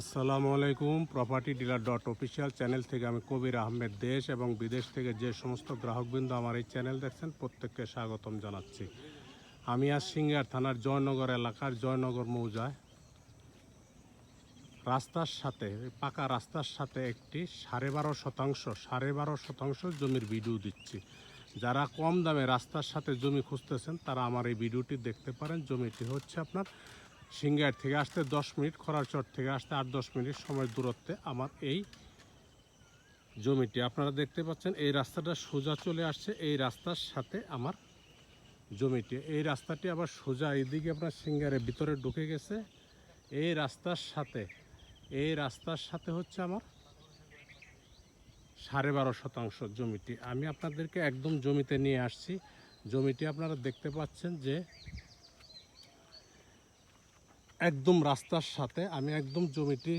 আসসালামু আলাইকুম property dealer dot official channel থেকে আমি কবির আহমেদ, দেশ এবং বিদেশ থেকে যে সমস্ত গ্রাহকবৃন্দ আমার এই চ্যানেল দেখছেন, প্রত্যেককে স্বাগতম জানাচ্ছি। আমি আজ সিঙ্গার থানার জয়নগর এলাকার জয়নগর মৌজায়। রাস্তার সাথে পাকা রাস্তার সাথে একটি সাড়ে বারো শতাংশ, সাড়ে বারো শতাংশ জমির ভিডিও দিচ্ছি। যারা কম দামে রাস্তার সাথে জমি খুঁজতেছেন, তারা আমার এই ভিডিওটি দেখতে পারেন। জমিটি হচ্ছে আপনার সিঙ্গার থেকে আসতে দশ মিনিট খরাচর থেকে আসতে আট, দশ মিনিট সময় দূরত্বে আমার এই জমিটি। আপনারা দেখতে পাচ্ছেন, এই রাস্তাটা সোজা চলে আসছে, এই রাস্তার সাথে আমার জমিটি। এই রাস্তাটি আবার সোজা এইদিকে আপনার সিঙ্গারের ভিতরে ঢুকে গেছে। এই রাস্তার সাথে, এই রাস্তার সাথে হচ্ছে আমার সাড়ে বারো শতাংশ জমিটি। আমি আপনাদেরকে একদম জমিতে নিয়ে আসছি। জমিটি আপনারা দেখতে পাচ্ছেন যে একদম রাস্তার সাথে আমি একদম জমিটি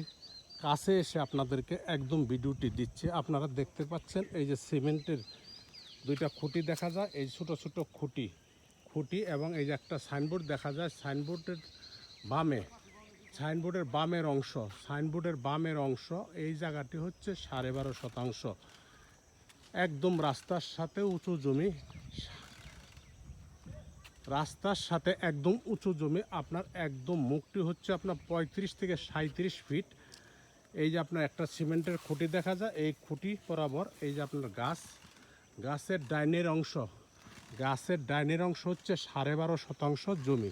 কাছে এসে আপনাদেরকে একদম ভিডিওটি দিচ্ছি। আপনারা দেখতে পাচ্ছেন এই যে সিমেন্টের দুইটা খুঁটি দেখা যায়, এই ছোট ছোট খুঁটি খুঁটি এবং এই যে একটা সাইনবোর্ড দেখা যায়। সাইনবোর্ডের বামে, সাইনবোর্ডের বামের অংশ, সাইনবোর্ডের বামের অংশ, এই জায়গাটি হচ্ছে সাড়ে বারো শতাংশ। একদম রাস্তার সাথে উঁচু জমি রাস্তার সাথে একদম উঁচু জমি, আপনার একদম মুখটি হচ্ছে আপনার পঁয়ত্রিশ থেকে সাঁত্রিশ ফিট। এই যে আপনার একটা সিমেন্টের খুঁটি দেখা যায়, এই খুঁটি বরাবর এই যে আপনার গাছ, গাছের ডাইনের অংশ, গাছের ডাইনের অংশ হচ্ছে সাড়ে বারো শতাংশ জমি।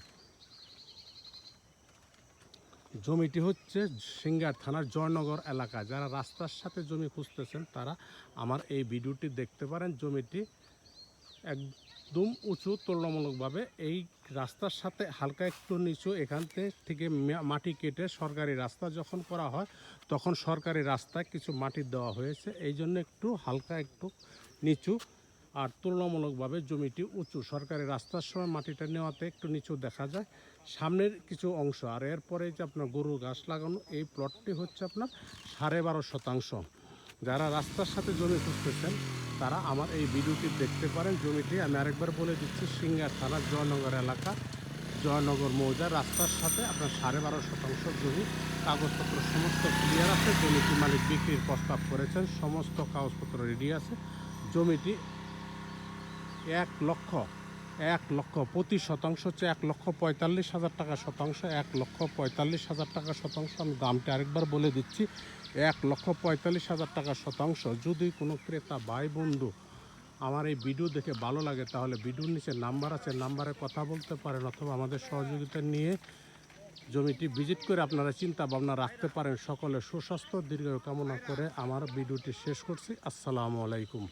জমিটি হচ্ছে সিঙ্গার থানার জয়নগর এলাকা। যারা রাস্তার সাথে জমি খুঁজতেছেন, তারা আমার এই ভিডিওটি দেখতে পারেন। জমিটি একদম উঁচু তুলনামূলকভাবে। এই রাস্তার সাথে হালকা একটু নিচু, এখান থেকে মাটি কেটে সরকারি রাস্তা যখন করা হয়, তখন সরকারি রাস্তায় কিছু মাটি দেওয়া হয়েছে। এই জন্য একটু হালকা একটু নিচু আর তুলনামূলকভাবে জমিটি উঁচু। সরকারি রাস্তার সময় মাটিটা নেওয়াতে একটু নিচু দেখা যায়। সামনের কিছু অংশ, আর এরপরে যে আপনার গরু গাছ লাগানো, এই প্লটটি হচ্ছে আপনার সাড়ে বারো শতাংশ। যারা রাস্তার সাথে জমি খুঁজতেছেন, তারা আমার এই ভিডিওটি দেখতে পারেন। জমিটি আমি আরেকবার বলে দিচ্ছি, সিঙ্গার থানা, জয়নগর এলাকা। জয়নগর মৌজা, রাস্তার সাথে আপনার সাড়ে বারো শতাংশ জমি, কাগজপত্র সমস্ত ক্লিয়ার আছে। জমিটি মালিক বিক্রির প্রস্তাব করেছেন, সমস্ত কাগজপত্র রেডি আছে। জমিটি এক লক্ষ এক লক্ষ প্রতি শতাংশ হচ্ছে এক লক্ষ পঁয়তাল্লিশ হাজার টাকা শতাংশ, এক লক্ষ পঁয়তাল্লিশ হাজার টাকা শতাংশ। আমি দামটা আরেকবার বলে দিচ্ছি, এক লক্ষ পঁয়তাল্লিশ হাজার টাকা শতাংশ। যদি কোনো ক্রেতা ভাই বন্ধু আমার এই ভিডিও দেখে ভালো লাগে, তাহলে ভিডিওর নিচে নাম্বার আছে, নাম্বারে কথা বলতে পারেন অথবা আমাদের সহযোগিতা নিয়ে জমিটি ভিজিট করে আপনারা চিন্তা ভাবনা রাখতে পারেন। সকলে সুস্বাস্থ্য দীর্ঘ কামনা করে আমার ভিডিওটি শেষ করছি। আসসালামু আলাইকুম।